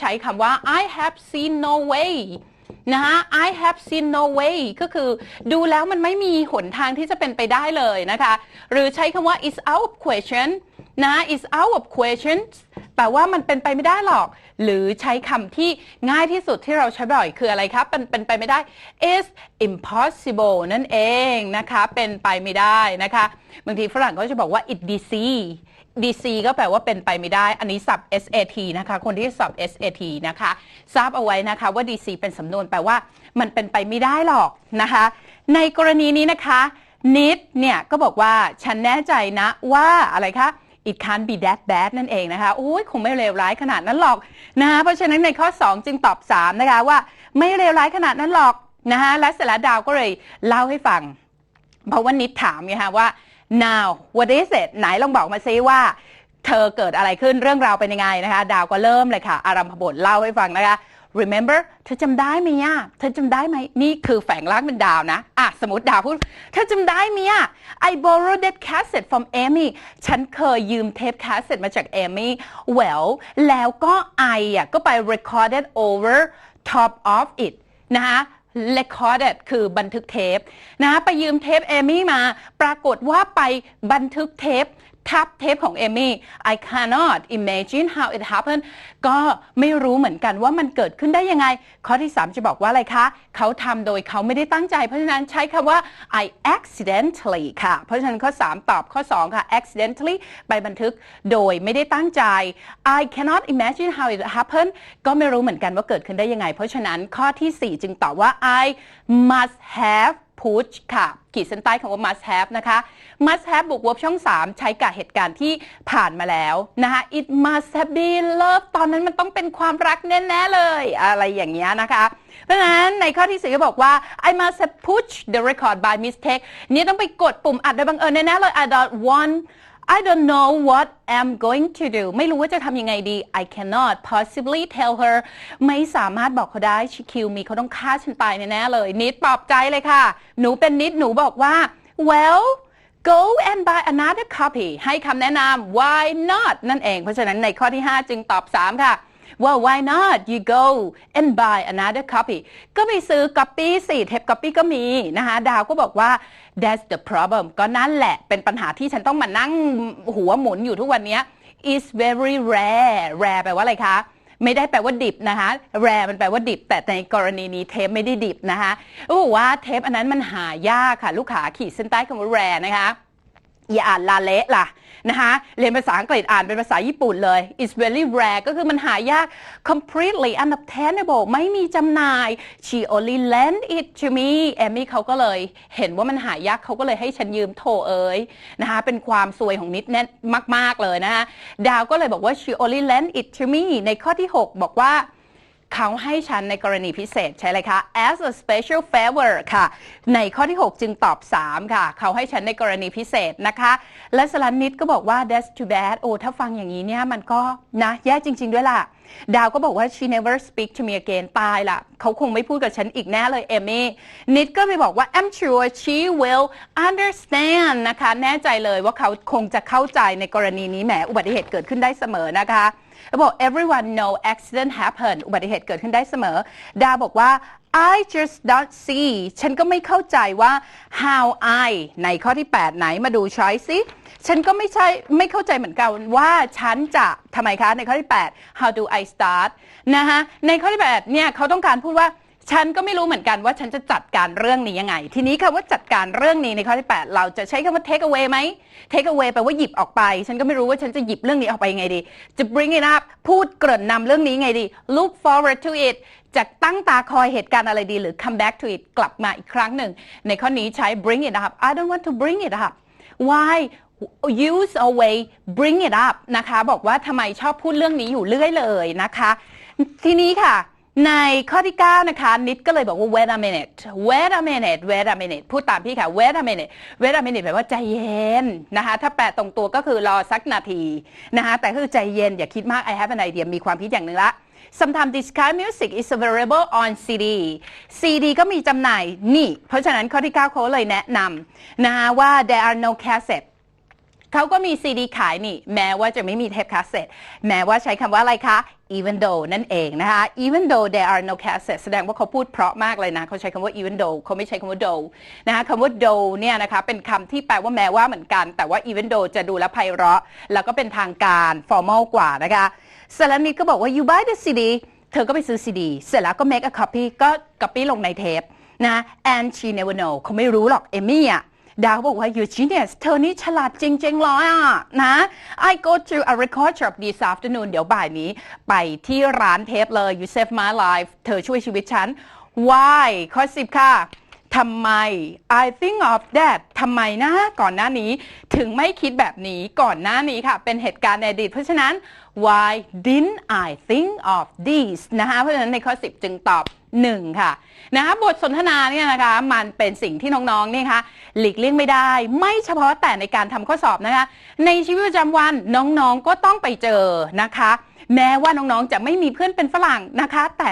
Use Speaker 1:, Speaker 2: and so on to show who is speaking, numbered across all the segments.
Speaker 1: ใช้คำว่า I have seen no way นะคะ I have seen no way ก็คือดูแล้วมันไม่มีหนทางที่จะเป็นไปได้เลยนะคะ หรือใช้คำว่า is out of question นะ is out of question แปลว่ามันเป็นไปไม่ได้หรอก หรือใช้คำที่ง่ายที่สุดที่เราใช้บ่อยคืออะไรครับเป็นเป็นไปไม่ได้ is impossible นั่นเองนะคะ เป็นไปไม่ได้นะคะ บางทีฝรั่งก็จะบอกว่า it DC DC ก็แปลว่าเป็นไปไม่ได้ อันนี้สับ SAT นะคะ คนที่สับ SAT นะคะ ทราบเอาไว้นะคะว่า DC เป็นสำนวนแปลว่ามันเป็นไปไม่ได้หรอกนะคะ ในกรณีนี้นะคะนิดเนี่ยก็บอกว่าฉันแน่ใจนะว่าอะไรคะ it can't be that bad นั่นเองนะคะโอ้ยคงไม่เลวร้ายขนาดนั้นหรอกนะคะเพราะฉะนั้นในข้อ 2 จึงตอบ 3 นะคะว่าไม่เลวร้ายขนาดนั้นหรอกนะคะและเสร็จแล้วดาวก็เลยเล่าให้ฟัง เพราะว่านิดถามไงคะว่า now what is it ไหนลองบอกมาซิว่า เธอเกิดอะไรขึ้นเรื่องราวเป็นยังไงนะคะ ดาวก็เริ่มเลยค่ะ อารัมพบทเล่าให้ฟังนะคะ remember เธอจำได้ไหมอะเธอจำได้ไหม นี่คือแฝงร่างเป็นดาวนะ อะ สมมติดาวพูด เธอจำได้ไหมอะ I borrowed that cassette from Amy ฉันเคยยืมเทปคาสเซ็ตมาจาก Amy well แล้วก็ I อะก็ไป recorded over top of it นะคะ recorded คือบันทึกเทปนะไปยืมเทปเอมี่มา ปรากฏว่าไปบันทึกเทปทับเทปของเอมี่ I cannot imagine how it happened ก็ไม่รู้เหมือนกันว่ามันเกิดขึ้นได้ยังไง ข้อที่ 3 จะบอกว่าอะไรคะ เขาทำโดยเขาไม่ได้ตั้งใจ เพราะฉะนั้นใช้คำว่า I accidentally ค่ะ เพราะฉะนั้นข้อ 3 ตอบข้อ 2 ค่ะ accidentally ไปบันทึกโดยไม่ได้ตั้งใจ I cannot imagine how it happened ก็ไม่รู้เหมือนกันว่าเกิดขึ้นได้ยังไง เพราะฉะนั้นข้อที่ 4 จึงตอบว่า I must have push ค่ะ ขีดเส้นใต้ของว่า must have นะคะ must have บวก verb ช่อง 3 ใช้กับเหตุการณ์ที่ผ่านมาแล้วนะคะ it must have been love ตอนนั้นมันต้องเป็นความรักแน่ ๆ เลย อะไรอย่างเงี้ยนะคะ เพราะฉะนั้นในข้อที่สี่ก็บอกว่า I must have pushed the record by mistake นี่ต้องไปกดปุ่มอัดโดยบังเอิญแน่ ๆ เลย I don't want I don't know what I'm going to do ไม่รู้ว่าจะทำยังไงดี I cannot possibly tell her ไม่สามารถบอกเขาได้ she killed me เขาต้องฆ่าฉันตายแน่ๆเลย นิดปลอบใจเลยค่ะ หนูเป็นนิดหนูบอกว่า well go and buy another copy ให้คำแนะนำ why not นั่นเอง เพราะฉะนั้นในข้อที่ 5 จึงตอบ 3 ค่ะ well why not you go and buy another copy ก็ไปซื้อ copy สิเทป copy ก็มีนะคะดาวก็บอกว่า that's the problem ก็นั่นแหละเป็นปัญหาที่ฉันต้องมานั่งหัวหมุนอยู่ทุกวันนี้ is very rare rare แปลว่าอะไรคะไม่ได้แปลว่าดิบนะคะ rare มันแปลว่าดิบ แต่ในกรณีนี้เทปไม่ได้ดิบนะคะก็บอกว่าเทปอันนั้นมันหายากค่ะ ลูกขาขีดเส้นใต้คำว่า rare นะคะ อย่าอ่านลาเละล่ะนะคะเรียนภาษาอังกฤษอ่านเป็นภาษาญี่ปุ่นเลย it's very rare ก็คือมันหายาก completely unobtainable ไม่มีจำหน่าย she only lent it to me แอมมี่เขาก็เลยเห็นว่ามันหายากเขาก็เลยให้ฉันยืมโทเอ๋ยนะคะเป็นความซวยของนิดแน่มาก ๆ เลยนะคะดาวก็เลยบอกว่า she only lent it to me ในข้อที่ 6 บอกว่า เขาให้ฉันในกรณีพิเศษใช่เลยคะ as a special favor ค่ะ ในข้อที่ 6 จึงตอบ 3 ค่ะ เขาให้ฉันในกรณีพิเศษนะคะ และสลันนิดก็บอกว่า that's too bad โอ้ถ้าฟังอย่างนี้เนี่ยมันก็นะแย่จริง ๆ ด้วยล่ะ ดาวก็บอกว่า she never speak to me again ตายละเขาคงไม่พูดกับฉันอีกแน่เลยเอมี่นิดก็ไปบอกว่า I'm sure she will understand นะคะ แน่ใจเลยว่าเขาคงจะเข้าใจในกรณีนี้แหมอุบัติเหตุเกิดขึ้นได้เสมอนะคะ บอก everyone know accident happen อุบัติเหตุเกิดขึ้นได้เสมอ ดาบอกว่า I just don't see ฉันก็ไม่เข้าใจว่า how I ในข้อที่ 8 ไหนมาดู choice สิฉันก็ไม่ใช่ไม่เข้าใจเหมือนกันว่าฉันจะทำไมคะ ในข้อที่ 8 how do I start นะคะในข้อที่ 8 เนี่ยเขาต้องการพูดว่า ฉันก็ไม่รู้เหมือนกันว่าฉันจะจัดการเรื่องนี้ยังไง ทีนี้คำว่าจัดการเรื่องนี้ในข้อที่ 8 เราจะใช้คำว่า take away ไหม take away แปลว่าหยิบออกไป ฉันก็ไม่รู้ว่าฉันจะหยิบเรื่องนี้ออกไปยังไงดี จะ bring it up พูดเกริ่นนำเรื่องนี้ไงดี look forward to it จะตั้งตาคอยเหตุการณ์อะไรดี หรือ come back to it กลับมาอีกครั้งหนึ่ง ในข้อนี้ใช้ bring it up I don't want to bring it up why use away bring it up นะคะ บอกว่าทำไมชอบพูดเรื่องนี้อยู่เรื่อยเลยนะคะ ทีนี้ค่ะ ในข้อที่ 9 นะคะ นิดก็เลยบอกว่า wait a minute wait a minute wait a minute พูดตามพี่ค่ะ wait a minute wait a minute แปลว่าใจเย็นนะคะ ถ้าแปลตรงตัวก็คือรอสักนาทีนะคะแต่คือใจเย็น อย่าคิดมาก I have an idea มีความคิดอย่างหนึ่งละ Sometimes this kind of music is available on CD CD ก็มีจำหน่ายนี่ เพราะฉะนั้นข้อที่ 9 เขาเลยแนะนำนะคะว่า there are no cassette เขาก็มีซีดีขายนี่ แม้ว่าจะไม่มีเทปคาสเซ็ตแม้ว่าใช้คำว่าอะไรคะ even though นั่นเองนะคะ even though there are no cassettes แสดงว่าเขาพูดเพราะมากเลยนะ เขาใช้คำว่า even though เขาไม่ใช้คำว่า though นะคะคำว่า though เนี่ยนะคะ เป็นคำที่แปลว่าแม้ว่าเหมือนกัน แต่ว่า even though จะดูแลไพเราะ แล้วก็เป็นทางการ formal กว่านะคะสลันนิดก็บอกว่า you buy the CD เธอก็ไปซื้อ CD เสร็จแล้วก็ make a copy ก็ copy ลงในเทปนะ and she never know เขาไม่รู้หรอก เอมี่อะ ดาวบอกว่า you genius เธอนี่ฉลาดจริงๆเลยอะนะ I go to a record shop this afternoon เดี๋ยวบ่ายนี้ ไปที่ร้านเทปเลย you save my life เธอช่วยชีวิตฉัน why ข้อ10ค่ะทำไม I think of that ทำไมนะ ก่อนหน้านี้ ถึงไม่คิดแบบนี้ก่อนหน้านี้ค่ะ เป็นเหตุการณ์ในอดีต เพราะฉะนั้น why didn't I think of this นะคะ เพราะฉะนั้นในข้อ 10 จึงตอบ 1 ค่ะนะคะบทสนทนาเนี่ยนะคะมันเป็นสิ่งที่น้องๆนี่คะหลีกเลี่ยงไม่ได้ ไม่เฉพาะแต่ในการทำข้อสอบนะคะ ในชีวิตประจำวันน้องๆก็ต้องไปเจอนะคะ แม้ว่าน้องๆจะไม่มีเพื่อนเป็นฝรั่งนะคะ แต่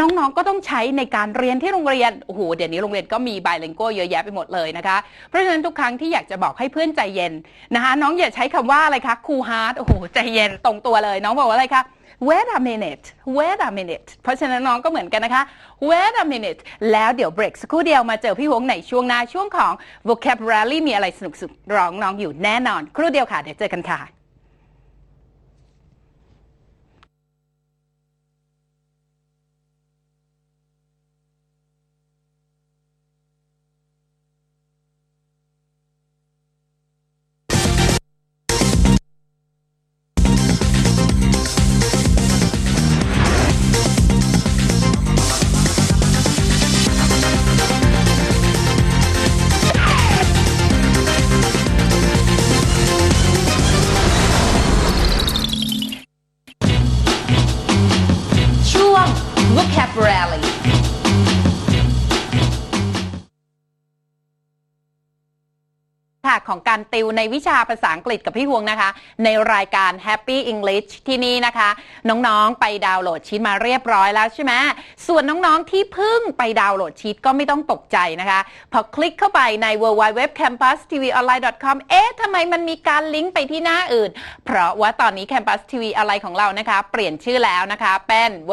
Speaker 1: น้องๆก็ต้องใช้ในการเรียนที่โรงเรียนโอ้โหเดี๋ยวนี้โรงเรียนก็มีไบลิงโกเยอะแยะไปหมดเลยนะคะเพราะฉะนั้นทุกครั้งที่อยากจะบอกให้เพื่อนใจเย็นนะคะ น้องอย่าใช้คำว่าอะไรคะคูฮาร์ดโอ้โหใจเย็นตรงตัวเลย น้องบอกว่าอะไรคะ wait a minute wait a minute เพราะฉะนั้นน้องก็เหมือนกันนะคะ wait a minute แล้วเดี๋ยวเบรกสักครู่เดียวมาเจอพี่หวงในช่วงหน้าช่วงของ vocabulary มีอะไรสนุกๆร้องน้องอยู่แน่นอน ครู่เดียวค่ะ เดี๋ยวเจอกันค่ะ ของการติวในวิชาภาษาอังกฤษกับพี่ฮวงนะคะ ในรายการ Happy English ที่นี่นะคะ น้องๆไปดาวน์โหลดชีตมาเรียบร้อยแล้วใช่ไหมส่วนน้องๆที่เพิ่งไปดาวน์โหลดชีตก็ไม่ต้องตกใจนะคะ พอคลิกเข้าไปใน www.campustvonline.com เอ๊ะทำไมมันมีการลิงก์ไปที่หน้าอื่น เพราะว่าตอนนี้ Campus TV อะไรของเรานะคะ เปลี่ยนชื่อแล้วนะคะเป็น